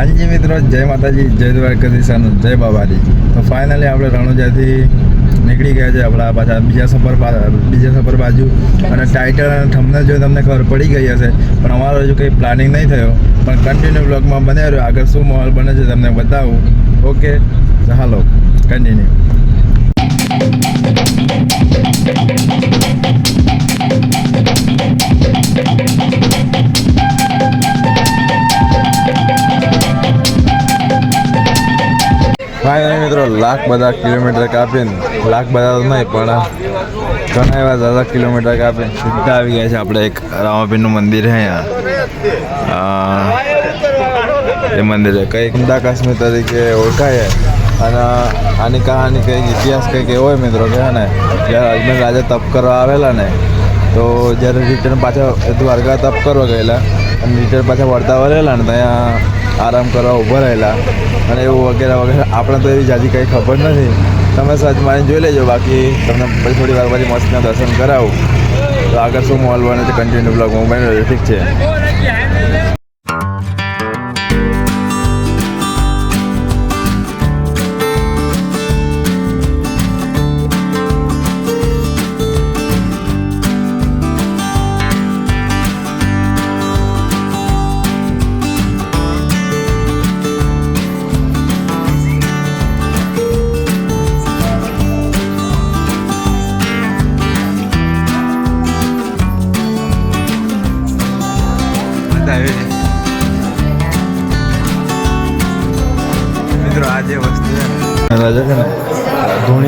હાજી મિત્રો, જય માતાજી, જય દ્વારકાધીશ જય બાબાજી. તો ફાઇનલી આપણે રણુજાથી નીકળી ગયા છે આપણા પાછા બીજા સફર બીજા સફર બાજુ. અને ટાઇટલ અને થમને જોઈ તમને ખબર પડી ગઈ હશે, પણ અમારો હજુ કંઈ પ્લાનિંગ નહીં થયો. પણ કન્ટિન્યુ બ્લોગમાં બને રહ્યો. આગળ શું માહોલ બને છે તમને બતાવું. ઓકે હાલો કન્ટિન્યુ ફાઇનલી મિત્રો, લાખ બધા કિલોમીટર કાપીને, લાખ બધા તો નહીં, પણ ઘણા એવા દાદા કિલોમીટર કાપીને સીધા આવી ગયા છે. આપણે એક રામાપીરનું મંદિર છે અહીંયા. એ મંદિર કંઈક ઉમદા કાશ્મીર તરીકે ઓળખાય અને આની કહાની કંઈક ઇતિહાસ કંઈક એવો હોય મિત્રો કે ને, જ્યારે અજમેર રાજા તપ કરવા આવેલા ને, તો જ્યારે રિટર્ન પાછા દ્વારકા તપ કરવા ગયેલા અને રિટર્ન પાછા વળતા વળેલા ને ત્યાં આરામ કરવા ઊભા રહેલા. અને એવું વગેરે વગેરે. આપણે તો એવી જાજી કંઈ ખબર નથી. તમે સચ મારીને જોઈ લેજો. બાકી તમને પછી થોડી વાર પછી મસ્તના દર્શન કરાવું. તો આગળ શું મોલ બને છે? કન્ટિન્યુ બ્લોગ મોબાઈલ ઠીક છે.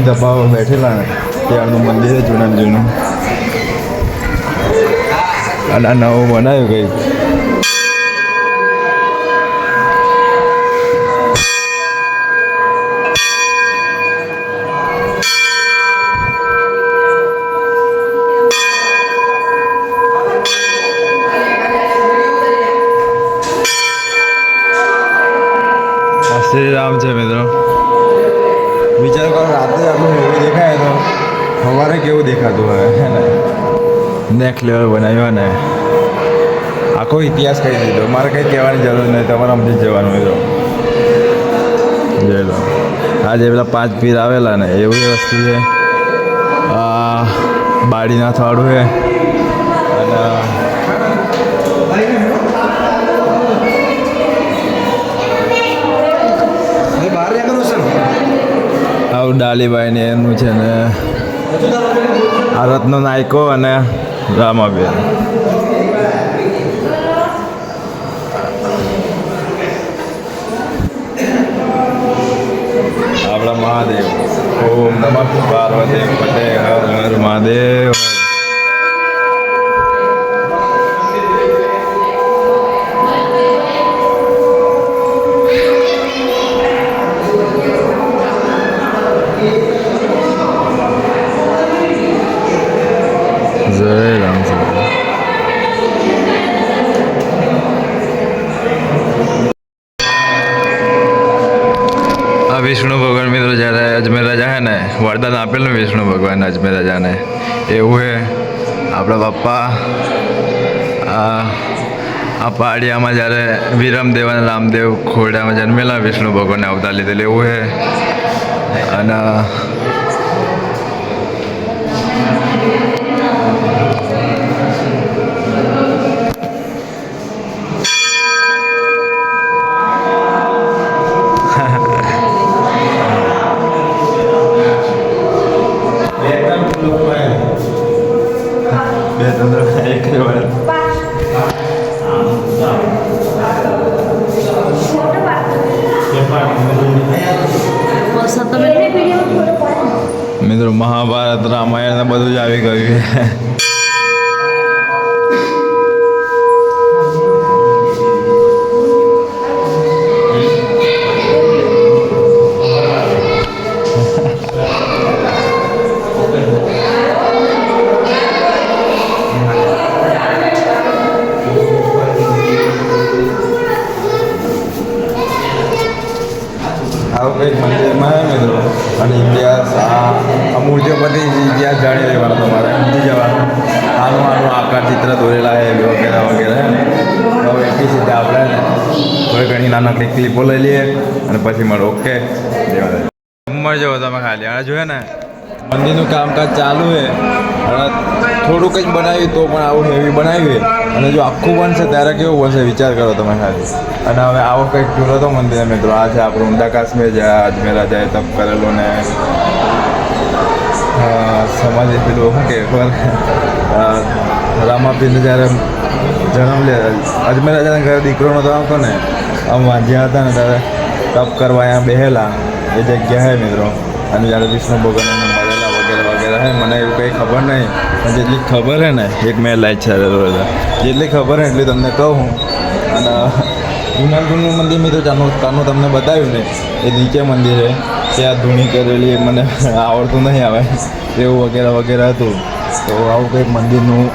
ધૂણી દબાવવા બેઠેલા ને ત્યારનું મંદિર જૂના જૂનું. અને નવું બનાવ્યું કંઈક. સવારે કેવું દેખાતું હોય હે ને? નેક્સ્ટ લેવલ બનાવ્યો ને. આખો ઇતિહાસ કહી દીધો. મારે કંઈ કહેવાની જરૂર નહીં. તમારે સમજી જવાનું મિત્રો જોઈ લો. જે પેલા પાંચ પીર આવેલા ને. એવું એ વસ્તુ છે. આ થાળું છે. અને આવું ડાલીબાઈ ને એનું છે ને. આ રત્નો નાયકો અને રામાબેન. આપણા મહાદેવ. ઓમ નમઃ પાર્વતી પટેલ હર હર મહાદેવ. વરદાન આપેલું વિષ્ણુ ભગવાન અજમેર રાજાને એવું હે, આપણા પપ્પા, આ પાડિયામાં જ્યારે વિરમદેવ અને રામદેવ ખોરડામાં જન્મેલા, વિષ્ણુ ભગવાનને અવતાર લીધેલું, એવું હે. અને મિત્રો મહાભારત રામાયણ બધું જ આવી ગયું ઇતિહાસ જાણી લેવાનો તમારે. સમજી જવાનું. આનું આનું આકાર ચિત્ર દોરેલા છે વગેરે વગેરે તો હવે એટલી સીધા આપણે થોડી ઘણી નાનકડી ક્લિપો લઈ લઈએ અને પછી મળો. ઓકે ઉંમર જેવો તમે ખાલી. અને જોયે ને, મંદિરનું કામકાજ ચાલુ છે. અને થોડુંક જ બનાવ્યું તો પણ આવું હેવી બનાવ્યું અને જો આખું બનશે ત્યારે કેવું બનશે વિચાર કરો તમે ખાલી. અને હવે આવો કંઈક જોયો હતો મંદિર મિત્રો. આ છે આપણું ઊંડા કાશ્મીર જ્યાં અજમેરા જાય તપ કરેલું ને અ, સમાધિ પેલું શું કે એકવાર રામાપીને જ્યારે જન્મ લે અજમેર રાજાના ઘરે દીકરો નતો આવતો ને આમ વાંધ્યા હતા ને ત્યારે તપ કરવા અહીંયા બેહેલા એ જગ્યા હે મિત્રો. અને જ્યારે વિષ્ણુ ભગવાન મળેલા વગેરે વગેરે હે મને એવું કંઈ ખબર નહીં પણ જેટલી ખબર હે ને એક મેં લાઈટ છે જેટલી ખબર હે એટલી તમને કહું અને જુનાગઢનું મંદિર મિત્રો ચાનું તાનું તમને બતાવ્યું ને એ નીચે મંદિર છે ત્યાં ધૂણી કરેલી મને આવડતું નહીં આવે. એવું વગેરે વગેરે હતું. તો આવું કંઈક મંદિરનું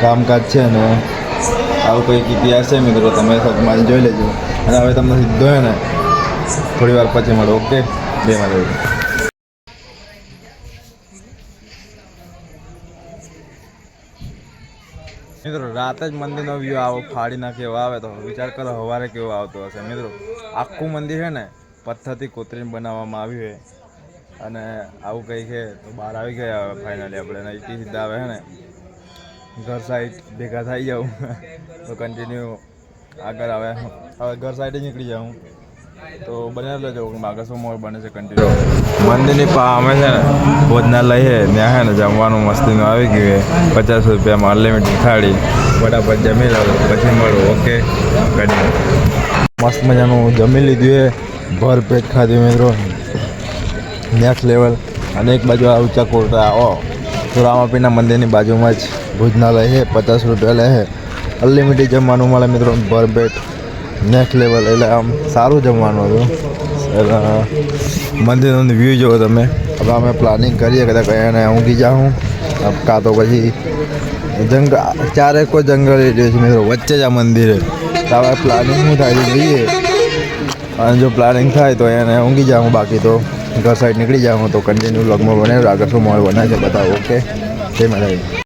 કામકાજ છે ને, આવું કંઈક ઇતિહાસ છે મિત્રો, તમે સગમાન જોઈ લેજો. અને હવે તમને સીધો હે ને થોડી વાર પછી મળો, ઓકે? બે મારે મિત્રો, રાતે જ મંદિરનો વ્યૂ આવો, ફાડી નાખે એવો આવે તો વિચાર કરો સવારે કેવો આવતો હશે. મિત્રો, આખું મંદિર છે ને પથ્થરથી કોતરીને બનાવવામાં આવ્યું છે. અને આવું કંઈ છે તો બહાર આવી ગયા હવે ફાઇનલી આપણે. નઈટી સીધા આવે ને ઘર સાઈડ ભેગા થઈ જાઉં તો કન્ટિન્યુ આગળ આવે. હવે ઘર સાઈડ નીકળી જાઉં. તો બને લેજો આગળ શું મોર બને છે કન્ટિન્યુ મંદિરની પા અમે છે ને ભોજનાલય છે. ત્યાં છે ને જમવાનું મસ્તીનું આવી ગયું છે. પચાસ રૂપિયામાં અનલિમિટેડ થાળી. ફટાફટ જમી લો પછી મળું. ઓકે કરી મસ્ત મજાનું જમી લીધું છે. ભર પેટ ખાધું મિત્રો. નેક્સ્ટ લેવલ અને એક બાજુ આ ઊંચા કોટા આવો તો રામાપીના મંદિરની બાજુમાં જ ભોજનાલય છે. પચાસ રૂપિયા લે અનલિમિટેડ જમવાનું મળે મિત્રો. ભર પેટ. નેક્સ્ટ લેવલ એટલે આમ સારું જમવાનું હતું. મંદિરનો વ્યૂ જુઓ તમે. હવે અમે પ્લાનિંગ કરીએ કદાચ એને ઊંઘી જાઉં. કાં તો પછી જંગ ચારેક જંગલ એરિયો છે મિત્રો. વચ્ચે જ આ મંદિર હવે પ્લાનિંગ શું થાય છે? જોઈએ. અને જો પ્લાનિંગ થાય તો એને ઊંઘી જાઉં, બાકી તો ઘર સાઈડ નીકળી જાઉં, તો કન્ટિન્યુ લગમાં બને, આગળ શું મોડ બનાવે છે બતાવો ઓકે જય માતાજી.